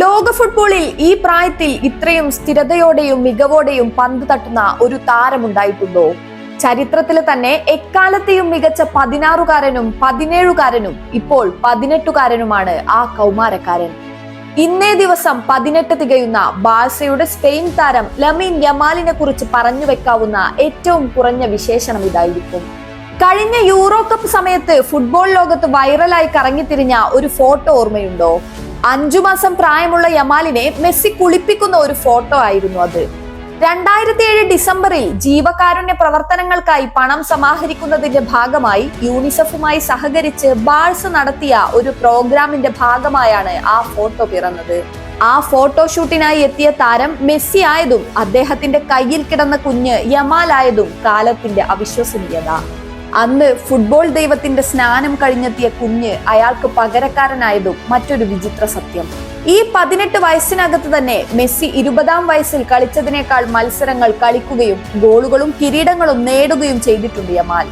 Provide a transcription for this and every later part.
ലോക ഫുട്ബോളിൽ ഈ പ്രായത്തിൽ ഇത്രയും സ്ഥിരതയോടെയും മികവോടെയും പന്ത് തട്ടുന്ന ഒരു താരമുണ്ടായിട്ടുണ്ടോ? ചരിത്രത്തിൽ തന്നെ എക്കാലത്തെയും മികച്ച പതിനാറുകാരനും പതിനേഴുകാരനും ഇപ്പോൾ പതിനെട്ടുകാരനുമാണ് ആ കൗമാരക്കാരൻ. ഇന്നേ ദിവസം പതിനെട്ട് തികയുന്ന ബാഴ്സയുടെ സ്പെയിൻ താരം ലമീൻ യമാലിനെ കുറിച്ച് പറഞ്ഞു വെക്കാവുന്ന ഏറ്റവും കുറഞ്ഞ വിശേഷണം ഇതായിരിക്കും. കഴിഞ്ഞ യൂറോ കപ്പ് സമയത്ത് ഫുട്ബോൾ ലോകത്ത് വൈറലായി കറങ്ങിത്തിരിഞ്ഞ ഒരു ഫോട്ടോ ഓർമ്മയുണ്ടോ? അഞ്ചു മാസം പ്രായമുള്ള യമാലിനെ മെസ്സി കുളിപ്പിക്കുന്ന ഒരു ഫോട്ടോ ആയിരുന്നു അത്. രണ്ടായിരത്തി ഏഴ് ഡിസംബറിൽ ജീവകാരുണ്യ പ്രവർത്തനങ്ങൾക്കായി പണം സമാഹരിക്കുന്നതിന്റെ ഭാഗമായി യൂണിസെഫുമായി സഹകരിച്ച് ബാഴ്സ് നടത്തിയ ഒരു പ്രോഗ്രാമിന്റെ ഭാഗമായാണ് ആ ഫോട്ടോ പിറന്നത്. ആ ഫോട്ടോഷൂട്ടിനായി എത്തിയ താരം മെസ്സി ആയതും അദ്ദേഹത്തിന്റെ കയ്യിൽ കിടന്ന കുഞ്ഞ് യമാലായതും കാലത്തിന്റെ അവിശ്വസനീയത. അന്ന് ഫുട്ബോൾ ദൈവത്തിന്റെ സ്നാനം കഴിഞ്ഞെത്തിയ കുഞ്ഞ് അയാൾക്ക് പകരക്കാരനായതും മറ്റൊരു വിചിത്ര സത്യം. ഈ പതിനെട്ട് വയസ്സിനകത്ത് തന്നെ മെസ്സി ഇരുപതാം വയസ്സിൽ കളിച്ചതിനേക്കാൾ മത്സരങ്ങൾ കളിക്കുകയും ഗോളുകളും കിരീടങ്ങളും നേടുകയും ചെയ്തിട്ടുണ്ട് യമാൽ.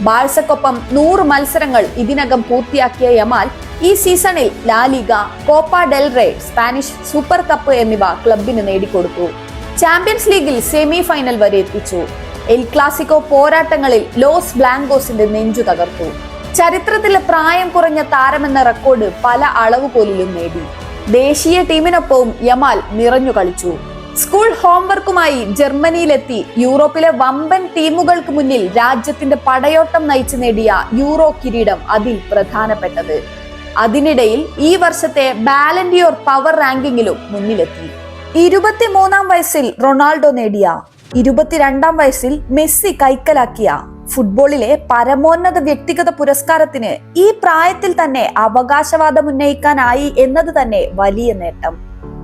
ബാഴ്സക്കൊപ്പം നൂറ് മത്സരങ്ങൾ ഇതിനകം പൂർത്തിയാക്കിയ യമാൽ ഈ സീസണിൽ La Liga Copa del Rey Spanish super cup എന്നിവ ക്ലബിന് നേടിക്കൊടുത്തു. ചാമ്പ്യൻസ് ലീഗിൽ സെമി ഫൈനൽ വരെ എത്തിച്ചു. എൽ ക്ലാസിക്കോ പോരാട്ടങ്ങളിൽ ലോസ് ബ്ലാങ്കോസിന്റെ നെഞ്ചു തകർത്തു. ചരിത്രത്തിലെ പ്രായം കുറഞ്ഞ താരമെന്ന റെക്കോർഡ് പല അളവുകോലിലും നേടി. ദേശീയ ടീമിനൊപ്പവും യമാൽ നിറഞ്ഞു കളിച്ചു. സ്കൂൾ ഹോംവർക്കുമായി ജർമ്മനിയിലെത്തി യൂറോപ്പിലെ വമ്പൻ ടീമുകൾക്ക് മുന്നിൽ രാജ്യത്തിന്റെ പടയോട്ടം നയിച്ചു നേടിയ യൂറോ കിരീടം അതിൽ പ്രധാനപ്പെട്ടത്. അതിനിടയിൽ ഈ വർഷത്തെ ബാലൻഡിയോർ പവർ റാങ്കിങ്ങിലും മുന്നിലെത്തി. ഇരുപത്തിമൂന്നാം വയസ്സിൽ റൊണാൾഡോ നേടിയ ഇരുപത്തിരണ്ടാം വയസ്സിൽ മെസ്സി കൈക്കലാക്കിയ ഫുട്ബോളിലെ പരമോന്നത വ്യക്തിഗത പുരസ്കാരത്തിന് ഈ പ്രായത്തിൽ തന്നെ അവകാശവാദം ഉന്നയിക്കാനായി എന്നത് തന്നെ വലിയ നേട്ടം.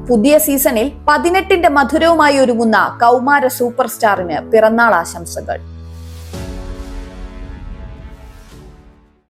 പുതിയ സീസണിൽ പതിനെട്ടിന്റെ മധുരവുമായി ഒരുങ്ങുന്ന കൗമാര സൂപ്പർ സ്റ്റാറിന് പിറന്നാൾ ആശംസകൾ.